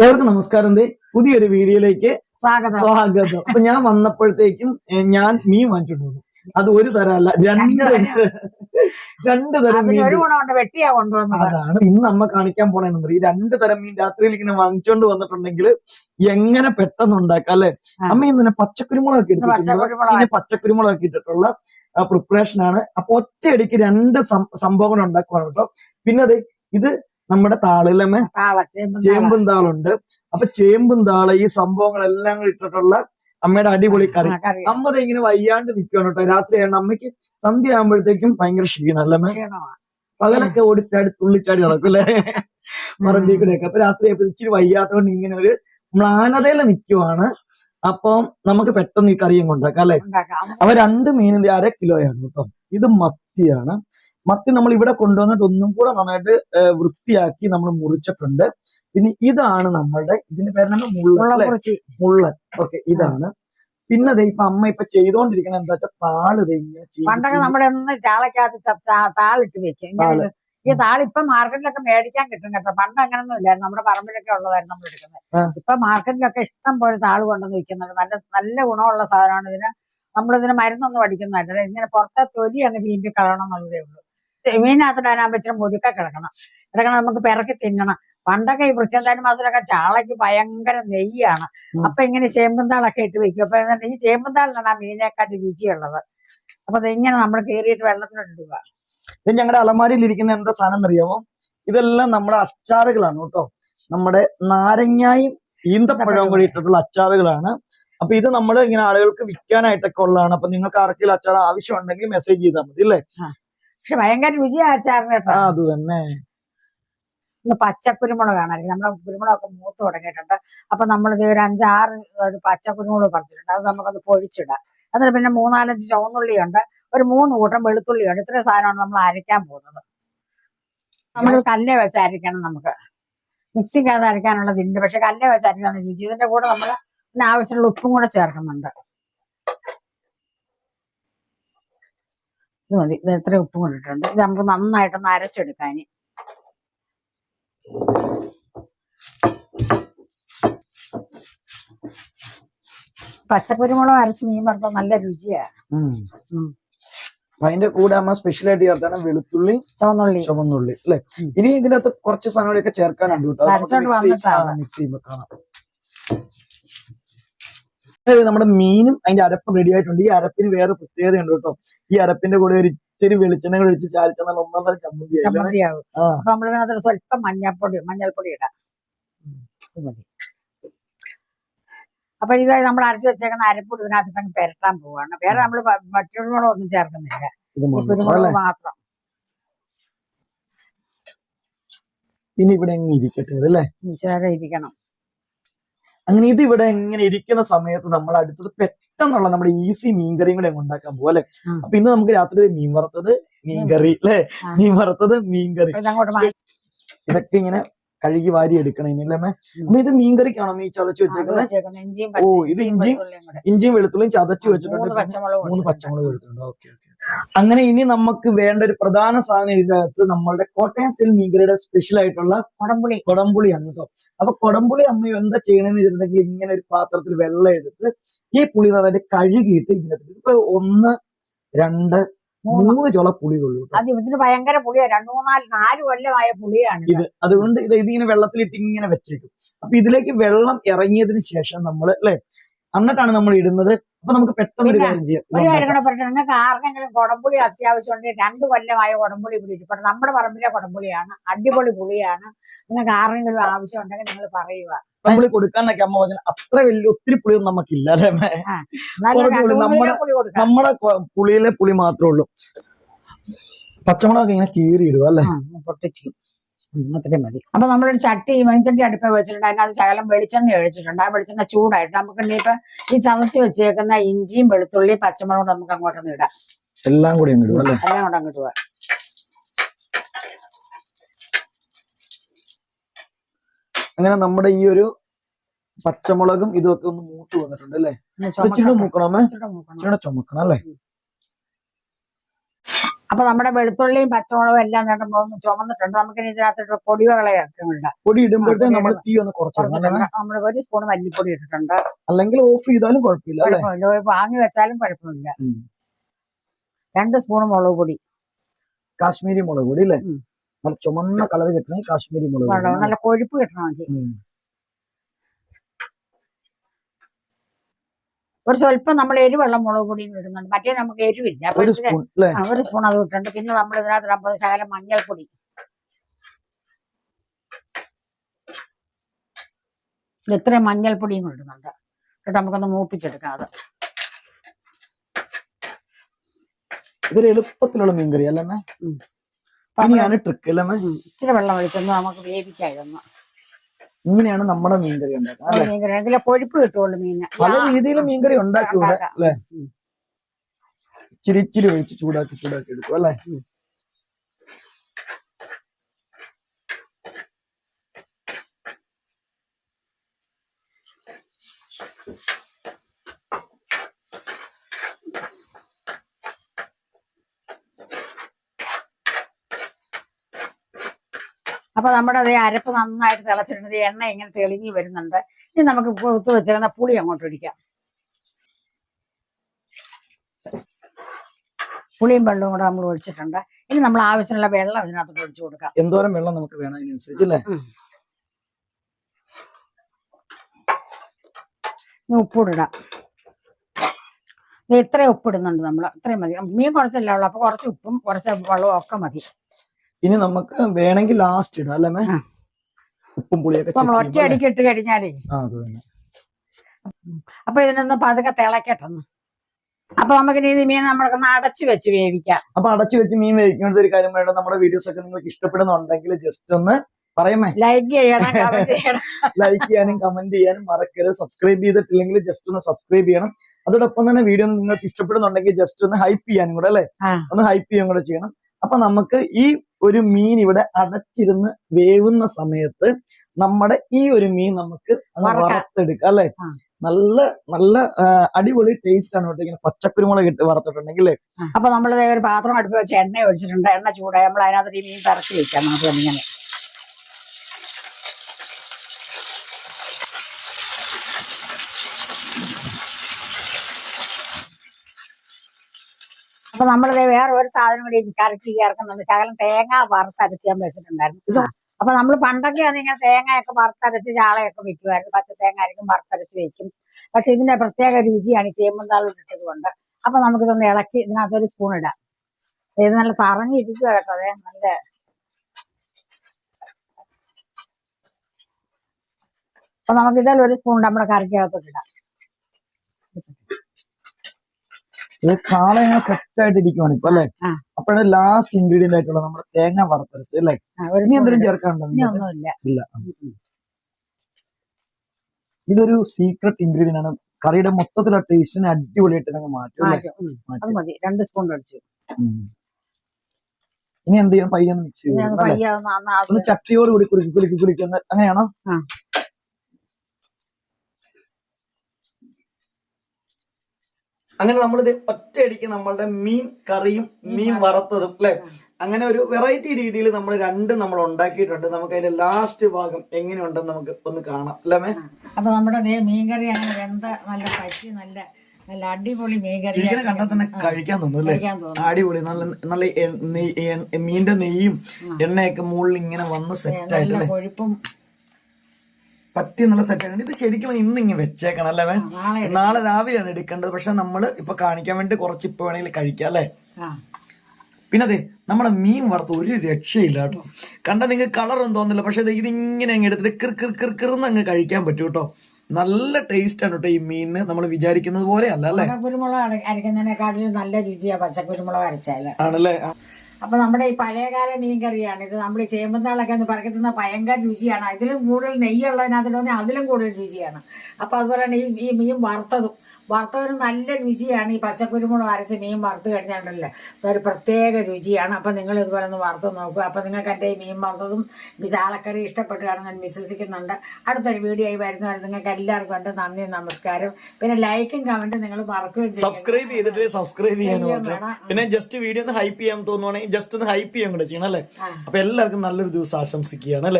ഏവർക്കും നമസ്കാരം ദേ. പുതിയൊരു വീഡിയോയിലേക്ക് സ്വാഗതം. സ്വാഗതം. അപ്പൊ ഞാൻ വന്നപ്പോഴത്തേക്കും ഞാൻ മീൻ വാങ്ങിച്ചിട്ട് വന്നു അത് ഒരു തരമല്ല രണ്ട് രണ്ട് തരം. മീൻ അതാണ് ഇന്ന് നമ്മ കാണിക്കാൻ പോണെന്ന് ഈ രണ്ട് തരം മീൻ രാത്രിയിൽ ഇങ്ങനെ വാങ്ങിച്ചോണ്ട് വന്നിട്ടുണ്ടെങ്കിൽ എങ്ങനെ പെട്ടെന്ന് ഉണ്ടാക്കാം അല്ലെ? അമ്മ ഇന്ന് പച്ചക്കുരുമുളകൊക്കെ ഇതിന് പച്ചക്കുരുമുളകൊക്കെ ഇട്ടിട്ടുള്ള പ്രിപ്പറേഷൻ ആണ്. അപ്പൊ ഒറ്റയടിക്ക് രണ്ട് സംഭവങ്ങൾ ഉണ്ടാക്കുവാണ് കേട്ടോ. പിന്നെ അതെ ഇത് നമ്മുടെ താളിലമ്മ താള ചേമ്പും താള. ചേമ്പും താളുണ്ട് അപ്പൊ ചേമ്പും താള ഈ സംഭവങ്ങളെല്ലാം കൂടി ഇട്ടിട്ടുള്ള അമ്മയുടെ അടിപൊളി കറി ആ, കറി. അമ്മ ദേ ഇങ്ങനെ വയ്യാണ്ട് നിൽക്കുകയാണ് കേട്ടോ. രാത്രിയാണ് അമ്മയ്ക്ക് സന്ധ്യ ആകുമ്പോഴത്തേക്കും ഭയങ്കര ക്ഷീണം അല്ലേ അമ്മേ? പകലൊക്കെ ഓടിച്ചാടി തുള്ളിച്ചാടി നടക്കും അല്ലേ? പറമ്പിൽ കൂടെയൊക്കെ അപ്പൊ രാത്രി ഇച്ചിരി വയ്യാത്തതുകൊണ്ട് ഇങ്ങനെ ഒരു മ്ലാനതയിൽ നിൽക്കുവാണ് അപ്പം നമുക്ക് പെട്ടെന്ന് ഈ കറിയും കൊണ്ടാക്കാം അല്ലെ? അപ്പൊ അവ രണ്ട് മീനിന്റെ അര കിലോയാണ് കേട്ടോ. ഇത് മത്തിയാണ്. മത്തി നമ്മൾ ഇവിടെ കൊണ്ടുവന്നിട്ട് ഒന്നും കൂടെ നന്നായിട്ട് വൃത്തിയാക്കി നമ്മൾ മുറിച്ചിട്ടുണ്ട്. പിന്നെ ഇതാണ് നമ്മളുടെ ഇതിന്റെ പേരാണ് മുള്ളൻ മുള്ളൻകുറിച്ചി. മുള്ളൻ. ഓക്കെ ഇതാണ്. പിന്നെ ദേ ഇപ്പൊ അമ്മ ഇപ്പൊ ചെയ്തോണ്ടിരിക്കണ എന്താ വെച്ചാൽ താൾ ഇങ്ങനെ പണ്ടൊക്കെ നമ്മളൊന്ന് ചാളക്കകത്ത് താളിട്ട് വെക്കും. ഈ ഇപ്പൊ മാർക്കറ്റിലൊക്കെ മേടിക്കാൻ കിട്ടും കേട്ടോ. പണ്ട് അങ്ങനൊന്നും ഇല്ലായിരുന്നു. നമ്മുടെ പറമ്പിലൊക്കെ ഉള്ളതായിരുന്നു നമ്മൾ. എടുക്കുന്നത്. ഇപ്പൊ മാർക്കറ്റിലൊക്കെ ഇഷ്ടം പോലെ താൾ കൊണ്ടുവന്ന് വിൽക്കുന്നുണ്ട് നല്ല നല്ല ഗുണമുള്ള സാധനമാണ് ഇതിന്. നമ്മളിതിന് മരുന്നൊന്നും അടിക്കുന്നതല്ല. ഇങ്ങനെ പുറത്തെ തൊലി അങ്ങ് ചീമ്പി കളയണം എന്നുള്ളതേ ഉള്ളൂ. മീനകത്തിടാൻ വെച്ചാൽ മുരുക്ക കിടക്കണം. കിടക്കണം നമുക്ക് പിറക്കി തിന്നണം. പണ്ടൊക്കെ ഈ വൃക്ഷന്താനി മാസത്തിലൊക്കെ ചാളയ്ക്ക് ഭയങ്കര നെയ്യാണ്. അപ്പൊ ഇങ്ങനെ ചേമ്പന്താളൊക്കെ ഇട്ട് വെക്കും. അപ്പൊ ഈ ചേമ്പന്താളിനാണ് ആ മീനേക്കാട്ടി രുചിയുള്ളത്. അപ്പൊ അതിങ്ങനെ നമ്മൾ കീറിയിട്ട് വെള്ളത്തിലിടുക ഇത് ഞങ്ങളുടെ അലമാരിയിൽ ഇരിക്കുന്ന എന്താ സാധനം എന്നറിയാമോ ഇതെല്ലാം നമ്മുടെ അച്ചാറുകളാണ് കേട്ടോ. നമ്മുടെ നാരങ്ങായും ഈന്തപ്പഴവും കൂടി ഇട്ടിട്ടുള്ള അച്ചാറുകളാണ്. അപ്പൊ ഇത് നമ്മൾ ഇങ്ങനെ ആളുകൾക്ക് വിൽക്കാനായിട്ടൊക്കെ ഉള്ളതാണ്. അപ്പൊ നിങ്ങൾക്ക് ആർക്കെങ്കിലും അച്ചാർ ആവശ്യമുണ്ടെങ്കിൽ മെസ്സേജ് ചെയ്താൽ മതി അല്ലേ? പക്ഷെ ഭയങ്കര രുചിയാ അച്ചാറിന് കേട്ടോ. അത് തന്നെ. ഇന്ന് പച്ചക്കുരുമുളകാണ് നമ്മുടെ കുരുമുളകൊക്കെ മൂത്ത് തുടങ്ങിയിട്ടുണ്ട്. അപ്പൊ നമ്മളിത് ഒരു അഞ്ചാറ് ഒരു പച്ചക്കുരുമുളക് പറിച്ചിട്ടുണ്ട്. അത് നമുക്കത് പൊഴിച്ചിടാം. എന്നിട്ട് പിന്നെ മൂന്നാലഞ്ച് ചുവന്നുള്ളിയുണ്ട്. ഒരു മൂന്ന് കൂട്ടം വെളുത്തുള്ളിയുണ്ട്. ഇത്രയും സാധനമാണ് നമ്മൾ അരയ്ക്കാൻ പോകുന്നത്. നമ്മൾ കല്ലേ വെച്ച് അരയ്ക്കണം നമുക്ക്. മിക്സിക്കകത്ത് അരയ്ക്കാനുള്ളത് ഇണ്ട് പക്ഷെ കല്ലേ വെച്ച് രുചി. ഇതിന്റെ കൂടെ നമ്മൾ ആവശ്യമുള്ള ഉപ്പും കൂടെ ചേർക്കുന്നുണ്ട്. ഇത് മതി. ഇത് എത്ര ഉപ്പും കൊണ്ടിട്ടുണ്ട്? ഇത് നമുക്ക് നന്നായിട്ടൊന്ന് അരച്ചെടുക്കാൻ. പച്ചക്കുരുമുളക് അരച്ച് മീൻ വറുത്ത നല്ല രുചിയാണ് അതിന്റെ കൂടെ അമ്മ സ്പെഷ്യൽ ആയിട്ട് ചേർത്താണ് വെളുത്തുള്ളി ചുവന്നുള്ളി. ചുവന്നുള്ളി അല്ലെ? ഇനി ഇതിനകത്ത് കുറച്ച് സാധനങ്ങളൊക്കെ ചേർക്കാനുണ്ട് കേട്ടോ. മിക്സ് ചെയ്യുമ്പോ കാണാം. അതായത് നമ്മുടെ മീനും അതിന്റെ അരപ്പും റെഡി ആയിട്ടുണ്ട്. ഈ അരപ്പിന് വേറെ പ്രത്യേകതയുണ്ട് കേട്ടോ. ഈ അരപ്പിന്റെ കൂടെ ഒരു ഇച്ചിരി വെളിച്ചെണ്ണ കൂടെ ഒഴിച്ച് ആയില്ലേ? ചമ്മന്തിയാവും. ആ. അപ്പൊ നമ്മളിതിനകത്ത് സ്വല്പം മഞ്ഞൾപ്പൊടി മഞ്ഞൾപ്പൊടി ഇടാം. മതി. അപ്പൊ ഇത് നമ്മൾ അരച്ച് വെച്ചേക്കുന്ന അരപ്പൊടി ഇതിനകത്ത് പെരട്ടാൻ പോവാണ്. വേറെ നമ്മൾ മറ്റുള്ളവരും ഒന്നും ചേർക്കുന്നില്ല. മാത്രം കുരുമുളക് അല്ലേ? മാത്രം. പിന്നെ ഇവിടെ ഇരിക്കട്ടെ അതല്ലേ? ഇരിക്കണം. അങ്ങനെ ഇത് ഇവിടെ എങ്ങനെ ഇരിക്കുന്ന സമയത്ത് നമ്മൾ അടുത്തത് പെട്ടെന്നുള്ള നമ്മുടെ ഈസി മീൻകറിയും കൂടെ അങ്ങ് ഉണ്ടാക്കാൻ പോലെ അപ്പൊ ഇന്ന് നമുക്ക് രാത്രി മീൻ വറുത്തത് മീൻകറി അല്ലെ? ആ. മീൻ വറുത്തത് മീൻ കറി. ഇതൊക്കെ ഇങ്ങനെ കഴുകി വാരി എടുക്കണം ഇനി അല്ലേ അപ്പൊ ഇത് മീൻകറിക്കാണോ മീ ചതച്ച് വെച്ചേക്കുന്നത് ഓ, ഇത് ഇഞ്ചിയും ഇഞ്ചിയും വെളുത്തുള്ളിയും ചതച്ചു വെച്ചിട്ടുണ്ട്. മൂന്ന് പച്ചമുളക് എടുത്തിട്ടുണ്ട്. Okay okay. അങ്ങനെ ഇനി നമുക്ക് വേണ്ട ഒരു പ്രധാന സാധനം ഇതിന്റെ അകത്ത് നമ്മളുടെ കോട്ടയം സ്റ്റൈൽ മീൻകറിയുടെ സ്പെഷ്യൽ ആയിട്ടുള്ള കൊടംപുളി. കൊടംപുളിയാണ് കേട്ടോ. അപ്പൊ കൊടംപുളി അമ്മ എന്താ ചെയ്യണമെന്ന് വെച്ചിട്ടുണ്ടെങ്കിൽ ഇങ്ങനെ ഒരു പാത്രത്തിൽ വെള്ളം എടുത്ത് ഈ പുളി നന്നായിട്ട് കഴുകിയിട്ട് ഇതിനകത്ത് ഇപ്പൊ ഒന്ന് രണ്ട് മൂന്ന് ചുള പുളി കൊള്ളു അത് ഇതിന് ഭയങ്കര പുളിയാണ് രണ്ടു മൂന്നാൽ നാല് കൊല്ലമായ പുളിയാണ് ഇത്. ഇത് അതുകൊണ്ട് ഇത് ഇതിങ്ങനെ വെള്ളത്തിലിട്ട് ഇങ്ങനെ വെച്ചേക്കും അപ്പൊ ഇതിലേക്ക് വെള്ളം ഇറങ്ങിയതിന് ശേഷം നമ്മൾ അല്ലെ? എന്നിട്ടാണ് നമ്മൾ ഇടുന്നത് അപ്പൊ നമുക്ക് പെട്ടെന്ന് ഒരു കാര്യം ചെയ്യാം. ഒരു കാര്യം കൂടെ പറഞ്ഞു നിങ്ങൾക്ക് ആർക്കെങ്കിലും കുടംപുളി അത്യാവശ്യം ഉണ്ടെങ്കിൽ രണ്ട് കൊല്ലമായ കുടംപുളി പിടിച്ചിട്ടുണ്ട് നമ്മുടെ പറമ്പിലെ കുടംപുളിയാണ് അടിപൊളി പുളിയാണ്. നിങ്ങൾക്ക് ആർക്കെങ്കിലും ആവശ്യം ഉണ്ടെങ്കിൽ നിങ്ങൾ പറയുക. നമ്മൾ കൊടുക്കാന്നൊക്കെ അമ്മ പറഞ്ഞാൽ അത്ര വലിയ ഒത്തിരി പുളിയൊന്നും നമുക്കില്ല അല്ലെ പുളി നമ്മുടെ- പുളി നമ്മുടെ പുളിയിലെ പുളി മാത്രമേ ഉള്ളൂ. പച്ചമുളകൊക്കെ ഇങ്ങനെ കീറിയിടുക അല്ലെ? ആ, പൊട്ടിച്ചു. അത്രയും മതി. അപ്പൊ നമ്മളൊരു ചട്ടി മൺചട്ടി അടുപ്പ് വെച്ചിട്ടുണ്ട്. അതിനകത്ത് ശകലം വെളിച്ചെണ്ണ ഒഴിച്ചിട്ടുണ്ട്. ആ വെളിച്ചെണ്ണ ചൂടായിട്ട് നമുക്ക് ഇനിയിപ്പോ ഈ ചതച്ച് വെച്ചേക്കുന്ന ഇഞ്ചിയും വെളുത്തുള്ളി പച്ചമുളകും നമുക്ക് അങ്ങോട്ടൊന്ന് ഇടാം. എല്ലാം കൂടി എല്ലാം കൂടെ അങ്ങോട്ട് പോവാം അങ്ങനെ നമ്മുടെ ഈ ഒരു പച്ചമുളകും ഇതൊക്കെ ഒന്ന് മൂത്ത് വന്നിട്ടുണ്ട് അല്ലേ? ചുമക്കണമേ ചുമക്കണം. അല്ലെ? അപ്പൊ നമ്മുടെ വെളുത്തുള്ളിയും പച്ചമുളകും എല്ലാം നേട്ടം ഒന്ന് ചുമന്നിട്ടുണ്ട്. നമുക്ക് ഇനി ഇതിനകത്തോട്ട് പൊടികളെ ഇട്ടിട്ടുണ്ട് പൊടി ഇടുമ്പോഴത്തേക്കും നമ്മൾ തീ ഒന്ന് നമ്മൾ ഒരു സ്പൂൺ മല്ലിപ്പൊടി ഇട്ടിട്ടുണ്ട്. അല്ലെങ്കിൽ ഓഫ് ചെയ്താലും കുഴപ്പമില്ല വാങ്ങി വെച്ചാലും കുഴപ്പമില്ല. രണ്ട് സ്പൂൺ മുളക് പൊടി. കാശ്മീരി മുളക് പൊടി അല്ലേ? നല്ല ചുമന്ന കളർ കിട്ടണേ കാശ്മീരി മുളക് നല്ല കൊഴുപ്പ് കിട്ടണമെങ്കിൽ. ഒരു സ്വല്പം നമ്മൾ എരിവെള്ള മുളക് പൊടിയും ഇടുന്നുണ്ട്. മറ്റേ നമുക്ക് എരിവില്ല. അപ്പൊ ഒരു സ്പൂൺ ഒരു സ്പൂൺ അത് ഇട്ടുണ്ട്. പിന്നെ നമ്മൾ ഇതിനകത്ത് അമ്പത് ശകലം മഞ്ഞൾപ്പൊടി. ഇത് ഇത്രയും മഞ്ഞൾപ്പൊടിയും ഇടുന്നുണ്ട്. എന്നിട്ട് നമുക്കൊന്ന് മൂപ്പിച്ചെടുക്കാം അത്. ഇതൊരു എളുപ്പത്തിലുള്ള മീൻകറി അല്ലേ ട്രിക്ക് അല്ലേ ഇച്ചിരി വെള്ളം ഒഴിച്ചൊന്ന് നമുക്ക് വേവിക്കാം ഇതൊന്ന്. ഇങ്ങനെയാണ് നമ്മുടെ മീൻകറി ഉണ്ടാക്കുന്നത് അല്ലെ മീൻ കറി. ഇതിലെ കൊഴുപ്പ് കിട്ടുള്ളൂ മീന് പല രീതിയിൽ മീൻകറി ഉണ്ടാക്കി ഇവിടെ. അല്ലെ. ഇച്ചിരി ഇച്ചിരി ഒഴിച്ച് ചൂടാക്കി ചൂടാക്കി എടുക്കും അല്ലെ അപ്പൊ നമ്മുടെ അതേ അരപ്പ് നന്നായിട്ട് തിളച്ചിട്ടുണ്ട്. എണ്ണ ഇങ്ങനെ തെളിഞ്ഞു വരുന്നുണ്ട്. ഇനി നമുക്ക് പുറത്ത് വെച്ചിരുന്ന പുളി അങ്ങോട്ട് ഒഴിക്കാം. പുളിയും വെള്ളവും കൂടെ നമ്മൾ ഒഴിച്ചിട്ടുണ്ട്. ഇനി നമ്മൾ ആവശ്യമുള്ള വെള്ളം ഇതിനകത്ത് ഒഴിച്ചു കൊടുക്കാം. എന്തോരം വെള്ളം നമുക്ക് വേണം അതിനനുസരിച്ച് അല്ലേ? ഉപ്പിടാം. ഇത്രയും ഉപ്പിടുന്നുണ്ട് നമ്മൾ. ഇത്രയും മതി. മീൻ കുറച്ചല്ലേ ഉള്ളൂ. അപ്പൊ കുറച്ച് ഉപ്പും കുറച്ച് വെള്ളവും ഒക്കെ മതി. ഇനി നമുക്ക് വേണമെങ്കിൽ ലാസ്റ്റ് ഇടാം അല്ലേ ഉപ്പും പുളിയൊക്കെ നമ്മൾ ഒറ്റ അടിക്ക് ഇട്ട് കഴിഞ്ഞാലേ. അപ്പൊ ഇതിനൊന്ന് പതുക്കെ തിളക്കട്ടെന്ന്. അപ്പൊ നമുക്ക് ഇനി മീൻ നമ്മളൊക്കെ അടച്ചു വെച്ച് വേവിക്കാം. അപ്പൊ അടച്ചു വെച്ച് മീൻ വേവിക്കുന്നത് ഒരു കാര്യം വേണ്ട. നമ്മുടെ വീഡിയോസ് ഒക്കെ നിങ്ങൾക്ക് ഇഷ്ടപ്പെടുന്നുണ്ടെങ്കിൽ ജസ്റ്റ് ഒന്ന് പറയുമേ ലൈക്ക് ചെയ്യണം ലൈക്ക് ചെയ്യാനും കമന്റ് ചെയ്യാനും മറക്കരുത്. സബ്സ്ക്രൈബ് ചെയ്തിട്ടില്ലെങ്കിൽ ജസ്റ്റ് ഒന്ന് സബ്സ്ക്രൈബ് ചെയ്യണം. അതോടൊപ്പം തന്നെ വീഡിയോ നിങ്ങൾക്ക് ഇഷ്ടപ്പെടുന്നുണ്ടെങ്കിൽ ജസ്റ്റ് ഒന്ന് ഹൈപ്പ് ചെയ്യാനും കൂടെ അല്ലെ? ഒന്ന് ഹൈപ്പ് ചെയ്യാൻ കൂടെ ചെയ്യണം. അപ്പൊ നമുക്ക് ഈ ഒരു മീൻ ഇവിടെ അടച്ചിരുന്ന് വേവുന്ന സമയത്ത് നമ്മുടെ ഈ ഒരു മീൻ നമുക്ക്. വറുത്തെടുക്കാം അല്ലെ? നല്ല നല്ല അടിപൊളി ടേസ്റ്റ് ആണ് കേട്ടോ ഇങ്ങനെ പച്ചക്കുരുമുളക് ഇട്ട് വറുത്തിട്ടുണ്ടെങ്കിൽ അപ്പൊ നമ്മൾ ഒരു പാത്രം അടുപ്പ് വെച്ച് എണ്ണ ഒഴിച്ചിട്ടുണ്ട്. എണ്ണ ചൂടായി. നമ്മൾ അതിനകത്ത് ഈ മീൻ തറച്ച് വെക്കാം. നമുക്ക് ഇങ്ങനെ. അപ്പൊ നമ്മളിത് വേറെ ഒരു സാധനം കൂടി കറക്കി ചേർക്കുന്നുണ്ട് ശകലം തേങ്ങ വറുത്തരച്ച് ഞാൻ വെച്ചിട്ടുണ്ടായിരുന്നു. അപ്പൊ നമ്മൾ പണ്ടൊക്കെ ആണ് ഇങ്ങനെ തേങ്ങയൊക്കെ വറുത്തരച്ച് ചാളയൊക്കെ വെക്കുമായിരുന്നു പച്ച തേങ്ങ ആയിരിക്കും വറുത്തരച്ച് വെക്കും. പക്ഷെ ഇതിന്റെ പ്രത്യേക രുചിയാണ് ഈ ചേമ്പുന്താളും ഇട്ടത് കൊണ്ട് അപ്പൊ നമുക്കിതൊന്ന് ഇളക്കി ഇതിനകത്ത് ഒരു സ്പൂൺ ഇടാം ഇത് നല്ല പറഞ്ഞിരിക്കുക കേട്ടോ. അതെ നല്ല അപ്പൊ നമുക്ക് ഇതിൽ ഒരു സ്പൂൺ നമ്മുടെ കറിക്കകത്തോട്ട് ഇടാം. ഇത് കാളെ ഇങ്ങനെ സെറ്റ് ആയിട്ട് ഇരിക്കുവാണ് ഇപ്പൊ അല്ലെ. അപ്പോഴാണ് ലാസ്റ്റ് ഇൻഗ്രീഡിയന്റ് ആയിട്ടുള്ള നമ്മുടെ തേങ്ങ വറുത്തരച്ച് അല്ലെ? ഇനി എന്തെങ്കിലും. ചേർക്കാനുണ്ടോ ഇല്ല. ഇതൊരു സീക്രട്ട് ഇൻഗ്രീഡിയന്റ് ആണ്. കറിയുടെ മൊത്തത്തിലുള്ള ടേസ്റ്റിനെ അടിപൊളിയായിട്ട് നിങ്ങൾ മാറ്റും മതി. രണ്ട് സ്പൂൺ അടിച്ചു ഇനി എന്ത് ചെയ്യണം? പയ്യൊന്ന് മിക്സ് ആ ചട്ടിയോട് കൂടി കുലുക്കി കുലുക്കി കുലുക്കി അങ്ങനെയാണോ? അങ്ങനെ നമ്മളിത് ഒറ്റയടിക്ക് നമ്മളുടെ മീൻ കറിയും മീൻ വറുത്തതും. അല്ലെ? അങ്ങനെ ഒരു വെറൈറ്റി രീതിയിൽ നമ്മൾ രണ്ട് നമ്മൾ ഉണ്ടാക്കിയിട്ടുണ്ട്. നമുക്ക് അതിന്റെ ലാസ്റ്റ് ഭാഗം എങ്ങനെയുണ്ടെന്ന് നമുക്ക് ഒന്ന് കാണാം. അല്ലേ മേ? അപ്പൊ നമ്മുടെ മീൻ കറി അങ്ങനെ വെന്ത നല്ല പച്ചി നല്ല നല്ല അടിപൊളി മീൻകറി ഇങ്ങനെ കണ്ടാൽ തന്നെ കഴിക്കാൻ തോന്നും അല്ലേ? അടിപൊളി നല്ല നല്ല മീന്റെ നെയ്യും എണ്ണയൊക്കെ മുകളിൽ ഇങ്ങനെ വന്ന് സെറ്റ് ആയിട്ട് കൊഴുപ്പും പറ്റി നല്ല സെറ്റ് ആയിട്ട് ഇത് ശരിക്കും ഇന്ന് ഇങ്ങനെ വെച്ചേക്കണം അല്ലേ നാളെ. രാവിലെയാണ് എടുക്കേണ്ടത്. പക്ഷെ നമ്മൾ ഇപ്പൊ കാണിക്കാൻ വേണ്ടി കുറച്ച് ഇപ്പൊ വേണമെങ്കിൽ കഴിക്കാം അല്ലേ? പിന്നെ അതെ നമ്മുടെ മീൻ വറുത്ത് ഒരു രക്ഷയില്ല കേട്ടോ. കണ്ട നിങ്ങൾക്ക് കളറൊന്നും തോന്നില്ല. പക്ഷെ ഇത് ഇതിങ്ങനെ അങ്ങ് എടുത്തിട്ട് കിർ കിർ കിർ കിർന്ന് അങ്ങ് കഴിക്കാൻ പറ്റും കേട്ടോ. നല്ല ടേസ്റ്റ് ആണ് കേട്ടോ ഈ മീനിന്. നമ്മൾ വിചാരിക്കുന്നത് പോലെ അല്ല? അല്ലേ കുരുമുളക് അരക്കുന്നതിനെക്കാട്ടിലും നല്ല രുചിയാ പച്ചക്കുരുമുളക് അരച്ചാൽ. ആണല്ലേ? അപ്പൊ നമ്മുടെ ഈ പഴയകാല മീൻകറിയാണ്. ഇത് നമ്മൾ ചേമ്പന്താളൊക്കെ ഒന്ന് പറക്കുന്ന ഭയങ്കര രുചിയാണ്. അതിലും കൂടുതൽ നെയ്യുള്ളതിനകത്ത് അതിലും കൂടുതൽ രുചിയാണ്. അപ്പൊ അതുപോലെ തന്നെ ഈ മീൻ വറുത്തതും വറുത്തതിന് നല്ല രുചിയാണ്. ഈ പച്ചക്കുരുമുളക് അരച്ച് മീൻ വറുത്ത് കഴിഞ്ഞാണ്ടല്ലോ? ഒരു പ്രത്യേക രുചിയാണ്. അപ്പം നിങ്ങൾ ഇതുപോലെ ഒന്ന് വറുത്ത് നോക്കുക. അപ്പം നിങ്ങൾക്ക് എന്റെ ഈ മീൻ വറുത്തതും ചാലക്കറി ചാളക്കറി ഇഷ്ടപ്പെട്ട് കാണും ഞാൻ വിശ്വസിക്കുന്നുണ്ട്. അടുത്തൊരു വീഡിയോ ആയി വരുന്നവരെ നിങ്ങൾക്ക് എല്ലാവർക്കും എന്റെ നന്ദി നമസ്കാരം. പിന്നെ ലൈക്കും കമന്റും നിങ്ങൾ മറക്കുകയും. സബ്സ്ക്രൈബ് ചെയ്തിട്ട് സബ്സ്ക്രൈബ് ചെയ്യാൻ. പിന്നെ ജസ്റ്റ് വീഡിയോ ഒന്ന് ഹൈപ്പ് ചെയ്യാൻ തോന്നുവാണെങ്കിൽ ജസ്റ്റ് ഒന്ന് ഹൈപ്പ് ചെയ്യാൻ കൂടെ ചെയ്യണം അല്ലേ. അപ്പൊ എല്ലാവർക്കും നല്ലൊരു ദിവസം ആശംസിക്കുകയാണ് അല്ലേ?